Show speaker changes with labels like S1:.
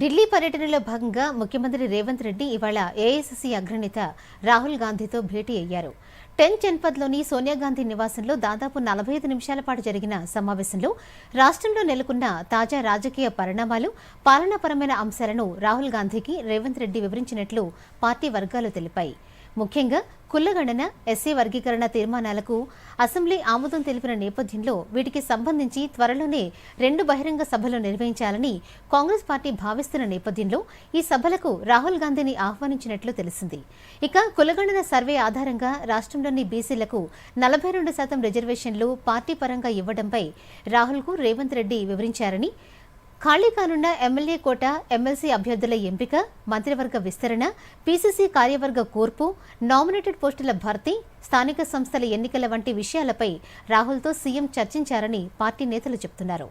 S1: ఢిల్లీ పర్యటనలో భాగంగా ముఖ్యమంత్రి రేవంత్ రెడ్డి ఇవాళ ఏఐసిసి అగ్రనేత రాహుల్ గాంధీతో భేటీ అయ్యారు. టెన్ జన్పద్లోని సోనియా గాంధీ నివాసంలో దాదాపు నలభై ఐదు నిమిషాల పాటు జరిగిన సమావేశంలో రాష్ట్రంలో నెలకొన్న తాజా రాజకీయ పరిణామాలు పాలనాపరమైన అంశాలను రాహుల్ గాంధీకి రేవంత్ రెడ్డి వివరించినట్లు పార్టీ వర్గాలు తెలిపాయి. ముఖ్యంగా కుల్లగణన ఎస్సీ వర్గీకరణ తీర్మానాలకు అసెంబ్లీ ఆమోదం తెలిపిన నేపథ్యంలో వీటికి సంబంధించి త్వరలోనే రెండు బహిరంగ సభలు నిర్వహించాలని కాంగ్రెస్ పార్టీ భావిస్తున్న నేపథ్యంలో ఈ సభలకు రాహుల్ గాంధీని ఆహ్వానించినట్లు తెలిసింది. ఇక కులగణన సర్వే ఆధారంగా రాష్ట్రంలోని బీసీలకు నలభై రెండు శాతం రిజర్వేషన్లు పార్టీ పరంగా ఇవ్వడంపై రాహుల్కు రేవంత్ రెడ్డి వివరించారని ఖాళీ కానున్న ఎమ్మెల్యే కోట ఎమ్మెల్సీ అభ్యర్థుల ఎంపిక మంత్రివర్గ విస్తరణ పీసీసీ కార్యవర్గ కూర్పు నామినేటెడ్ పోస్టుల భర్తీ స్థానిక సంస్థల ఎన్నికల వంటి విషయాలపై రాహుల్తో సీఎం చర్చించారని పార్టీ నేతలు చెబుతున్నారు